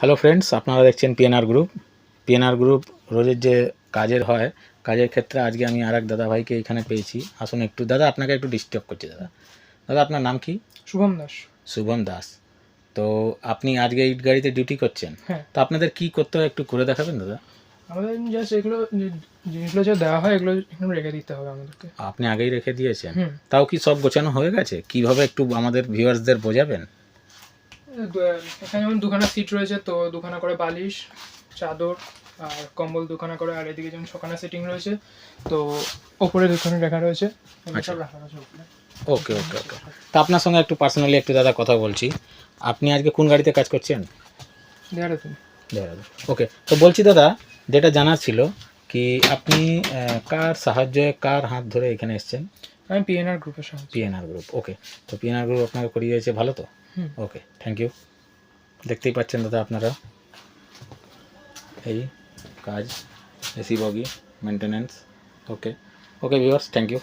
Hello friends আপনারা দেখছেন PNR group PNR group রোজের যে কাজের হয় কাজের ক্ষেত্রে আজকে আমি আর এক দাদা ভাইকে এখানে পেয়েছি। আসুন একটু দাদা আপনাকে একটু ডিস্টার্ব করছি দাদা। দাদা আপনার নাম কি? শুভম দাস। শুভম দাস। তো আপনি আজকে ইট গাড়িতে ডিউটি করছেন। হ্যাঁ। তো আপনাদের কি করতে হয় একটু করে দেখাবেন দাদা? আমাদের জাস্ট এগুলো জিনিসগুলো যে দেওয়া হয় এগুলো এখানে রেখে দিতে হবে আমাদেরকে। আপনি আগেই রেখে দিয়েছেন। তাও কি সব গোছানো হয়ে গেছে? কীভাবে একটু আমাদের ভিউয়ার্সদের বোঝাবেন? এখানে যেমন দুখানা সিট রয়েছে তো দুখানা করে বালিশ চাদর আর কম্বল দুখানা করে আর এদিকে যেমন ছখানা সিটিং রয়েছে তো ওপরে দুখানা রাখা রয়েছে আচ্ছা। সব রাখা রয়েছে ওপরে। ওকে ওকে ওকে। তা আপনার সঙ্গে একটু পার্সোনালি একটু দাদা কথা বলছি। আপনি আজকে কোন গাড়িতে কাজ করছেন? দেহরাদূন। ওকে তো বলছি দাদা যেটা জানার ছিল কি আপনি কার সাহায্যে কার হাত ধরে এখানে এসছেন? আমি পিএনআর গ্রুপের সাহায্যে। PNR group okay. তো পিএনআর গ্রুপ আপনাকে করিয়েছে ভালো তো? ওকে থ্যাংক ইউ দেখতেই পাচ্ছেন দাদা আপনারা এই কাজ AC bogie maintenance okay okay viewers thank you